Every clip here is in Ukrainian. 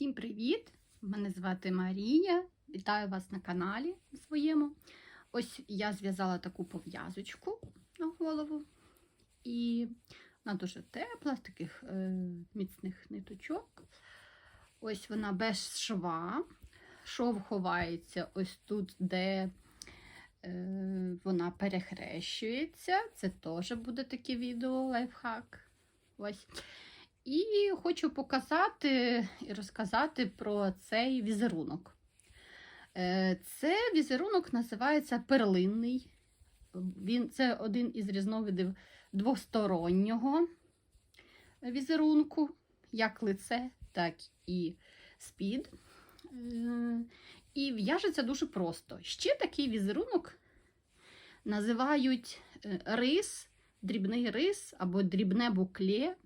Всім привіт! Мене звати Марія. Вітаю вас на каналі своєму. Ось я зв'язала таку пов'язочку на голову. І вона дуже тепла, з таких е, міцних ниточок. Ось вона без шва. Шов ховається ось тут, де е, вона перехрещується. Це теж буде таке відео лайфхак. Ось. І хочу показати і розказати про цей візерунок. Е, Це візерунок називається перлинний. Він, Це один із різновидів двостороннього візерунку, як лице, так і спід. Е, І в'яжеться дуже просто. Ще такий візерунок називають е, рис, дрібний рис або дрібне букле.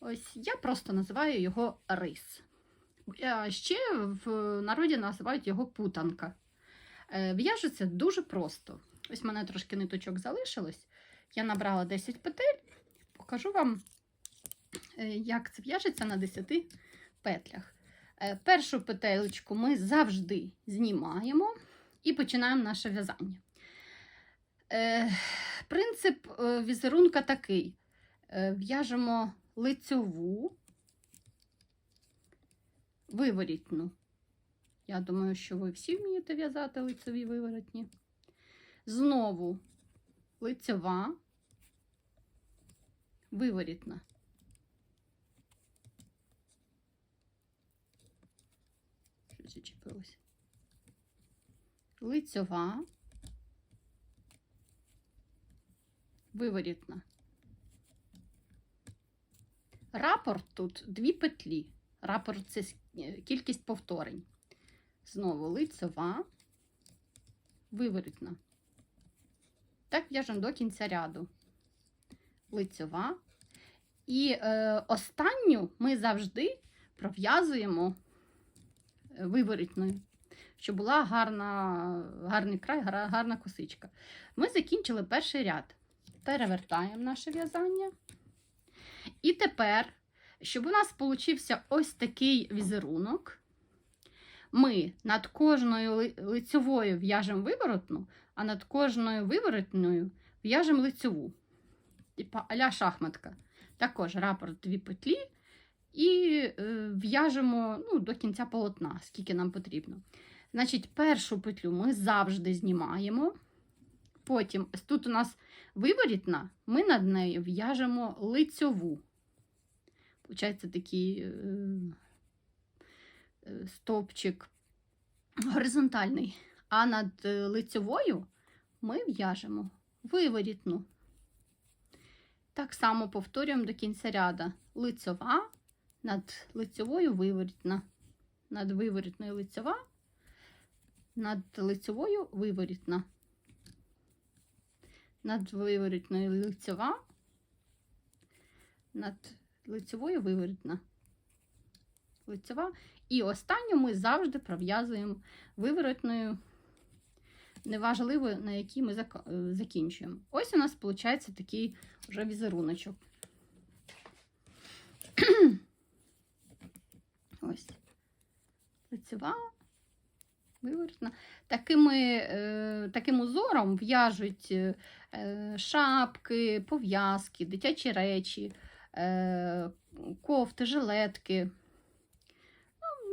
Ось я просто називаю його рис. Ще в народі називають його путанка. Е, В'яжеться дуже просто. Ось в мене трошки ниточок залишилось. Я набрала 10 петель, покажу вам, е, як це в'яжеться на 10 петлях. Е, Першу петелечку ми завжди знімаємо і починаємо наше в'язання. Е, Принцип е, візерунка такий: Е, в'яжемо лицьову, виворітну. Я думаю, що ви всі вмієте в'язати лицеві виворотні. Знову лицьова, виворітна. Щось зачепилося. Лицьова, виворітна. Рапорт тут дві петлі. Рапорт це е, кількість повторень. Знову лицьова, виворітна. Так в'яжемо до кінця ряду. Лицьова. І е, останню ми завжди пров'язуємо е, виворітною, щоб була гарна, гарний край, гарна косичка. Ми закінчили перший ряд. Перевертаємо наше в'язання. І тепер, щоб у нас получився ось такий візерунок, ми над кожною ли- лицьовою в'яжемо виворотну, а над кожною виворотною в'яжемо лицьову. Типа аля шахматка. Також рапорт дві петлі і е, в'яжемо ну, до кінця полотна, скільки нам потрібно. Значить, першу петлю ми завжди знімаємо. Потім, тут у нас виворітна, ми над нею в'яжемо лицьову. Получається такий е, е, стовпчик горизонтальний. А над е, лицьовою ми в'яжемо виворітну. Так само повторюємо до кінця ряда. Лицьова, над лицьовою виворітна. Над виворітною лицьова, над лицьовою виворітна над виворітною лицьова, над лицьовою виворітна. Лицьова. І останню ми завжди пров'язуємо виворотною, неважливо, на якій ми е, закінчуємо. Ось у нас виходить такий вже візеруночок. Ось. Лицьова, виворотна. Такими, е, таким узором в'яжуть е, шапки, пов'язки, дитячі речі, е, кофти, жилетки.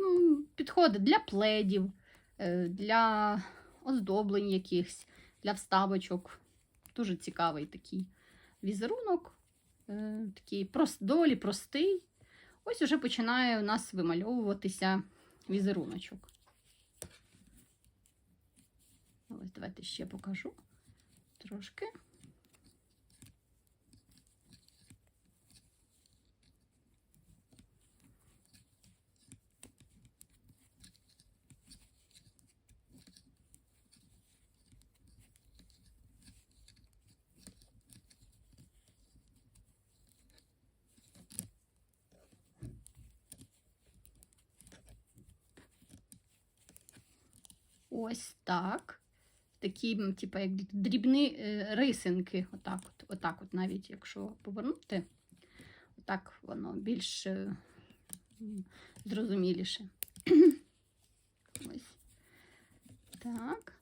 Ну, Підходить для пледів, е, для оздоблень якихось, для вставочок. Дуже цікавий такий візерунок, е, такий доволі простий. Ось уже починає у нас вимальовуватися візеруночок. Ось давайте ще покажу трошки. Ось так. Такі, типу, як дрібні е, рисинки. Отак, от, отак от, навіть якщо повернути, отак воно більш е, зрозуміліше. Ось. Так.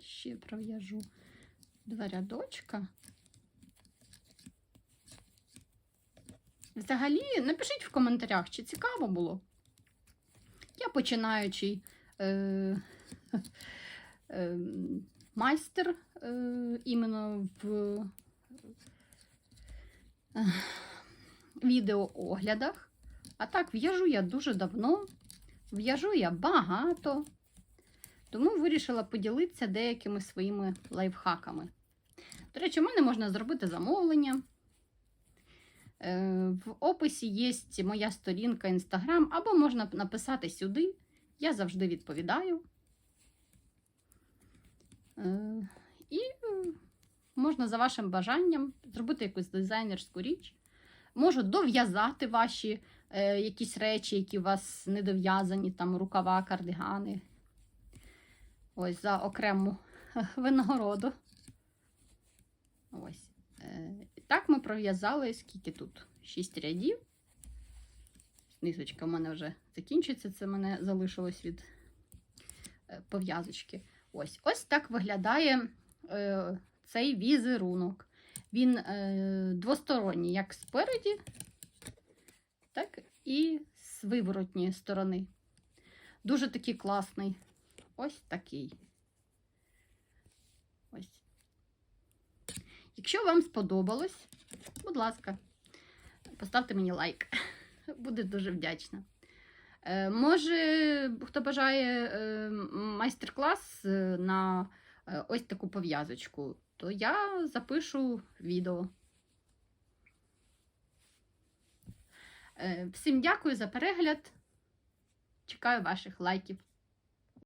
Ще пров'яжу два рядочка. Взагалі, напишіть в коментарях, чи цікаво було. Я починаючий е, майстер е, іменно в відеооглядах. А так, в'яжу я дуже давно, в'яжу я багато, тому вирішила поділитися деякими своїми лайфхаками. До речі, у мене можна зробити замовлення. Е, В описі є моя сторінка Instagram, або можна написати сюди. Я завжди відповідаю. Е, І е, можна за вашим бажанням зробити якусь дизайнерську річ. Можу дов'язати ваші е, якісь речі, які у вас не дов'язані, там рукава, кардигани. Ось за окрему винагороду. Ось. Е, так ми пров'язали, скільки тут? 6 рядів. Ниточка в мене вже закінчиться, це мене залишилось від е, пов'язочки. Ось ось так виглядає е, цей візерунок. Він е, двосторонній, як спереді, так і з виворотньої сторони. Дуже такий класний. Ось такий. Ось. Якщо вам сподобалось, будь ласка, поставте мені лайк. Буду дуже вдячна. Е, може, хто бажає е, майстер-клас е, на ось таку пов'язочку, то я запишу відео. Всім дякую за перегляд. Чекаю ваших лайків.